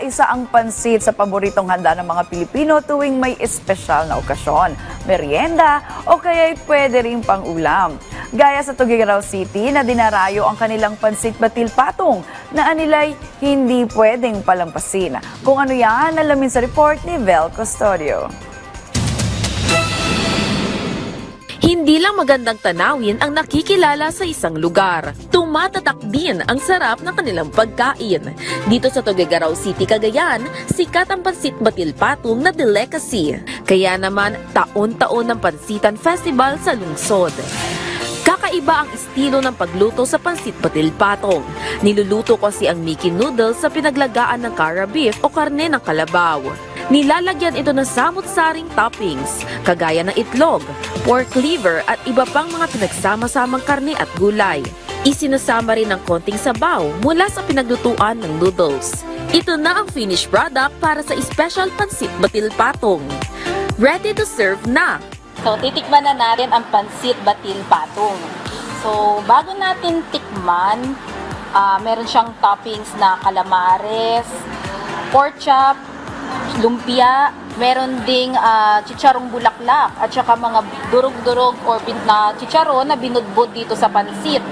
isa ang pansit sa paboritong handa ng mga Pilipino tuwing may espesyal na okasyon, merienda o kaya'y pwede rin pang ulam. Gaya sa Tuguegarao City na dinarayo ang kanilang pansit batil patong na anilay hindi pwedeng palampasin. Kung ano yan, alamin sa report ni Vel Custodio. Hindi lang magandang tanawin ang nakikilala sa isang lugar. Tumatatak din ang sarap ng kanilang pagkain. Dito sa Tuguegarao City, Cagayan, sikat ang pansit batil patong na delicacy. Kaya naman, taon-taon ng Pansitan Festival sa lungsod. Kakaiba ang estilo ng pagluto sa pansit batil patong. Niluluto kasi ang Mickey noodles sa pinaglagaan ng cara beef o karne ng kalabaw. Nilalagyan ito ng samut-saring toppings, kagaya ng itlog, pork liver at iba pang mga pinagsama-samang karne at gulay. Isinasama rin ng konting sabaw mula sa pinaglutuan ng noodles. Ito na ang finished product para sa special pansit batil patong. Ready to serve na! So, titikman na natin ang pansit batil patong. So, bago natin tikman, ah, meron siyang toppings na calamares, pork chop, lumpia, meron ding ah, chicharong bulaklak at saka mga durog-durog or bin, na chicharon na binudbud dito sa pansit.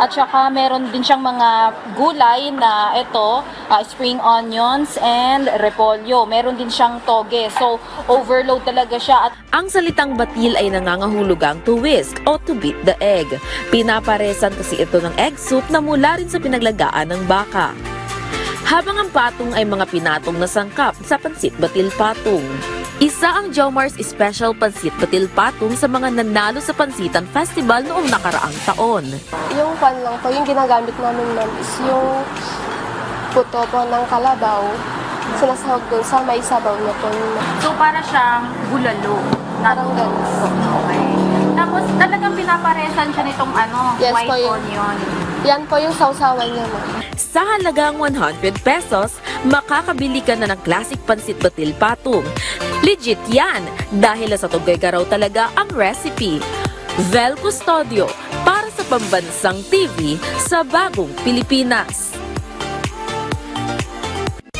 At saka meron din siyang mga gulay na ito, ah, spring onions and repolyo. Meron din siyang toge. So, overload talaga siya at Ang salitang batil ay nangangahulugang to whisk o to beat the egg. Pinaparesan kasi ito ng egg soup na mula rin sa pinaglagaan ng baka. Habang ang patong ay mga pinatong na sangkap sa pansit batil patong. Isa ang Jomar's Special Pansit Batil Patong sa mga nanalo sa Pansitan Festival noong nakaraang taon. Yung pan lang po, yung ginagamit namin ma'am is yung puto po ng kalabaw. Sinasahog doon sa may sabaw na po. So, para siyang bulalo. Parang ganun po. Okay. Tapos, talagang pinaparesan siya nitong ano, Yes white po, yun. onion. Yan po yung sausawan niya ma'am. Sa halagang 100 pesos, makakabili ka na ng classic pansit batil patong. Legit yan, dahil sa Tuguegarao talaga ang recipe. Vel Custodio, para sa Pambansang TV sa Bagong Pilipinas.